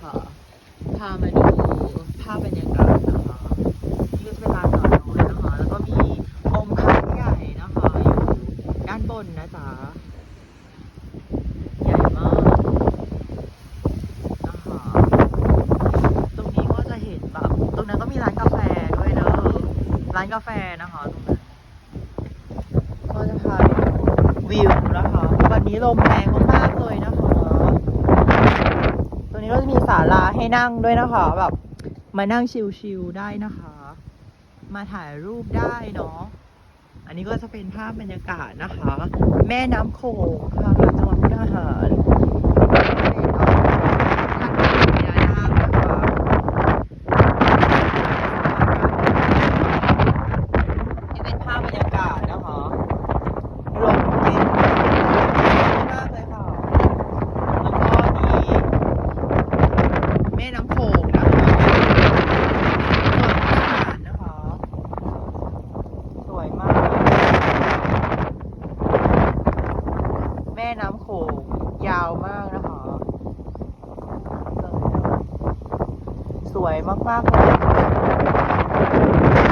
นะคะพามาดูภาพบรรยากาศนะคะนี่ก็จะเป็นลานจอดรถนะคะ แล้วก็มีองค์พระใหญ่นะคะอยู่ด้านบนนะจ๊ะใหญ่มากนะคะตรงนี้ก็จะเห็นแบบตรงนั้นก็มีร้านกาแฟด้วยเนอะร้านกาแฟนะคะตรงนั้นก็จะพาไปดูวิวนะคะวันนี้ลมแรงมากๆเลยนะคะ ตรงนี้ ก็จะมีศาลาให้นั่งด้วยนะคะแบบมานั่งชิลๆได้นะคะ มาถ่ายรูปได้เนาะอันนี้ก็จะเป็นภาพบรรยากาศนะคะ แม่น้ำโขงค่ะจังหวัดมุกดาหารท่านพญานาคนะคะนี่เป็นภาพบรรยากาศนะคะลมเย็นมากเลยค่ะ แล้วก็มีแม่น้ำโขงนะคะสวนทหารนะคะ สวยมาก แม่น้ำโขงยาวมากนะคะ สวยมากๆเลย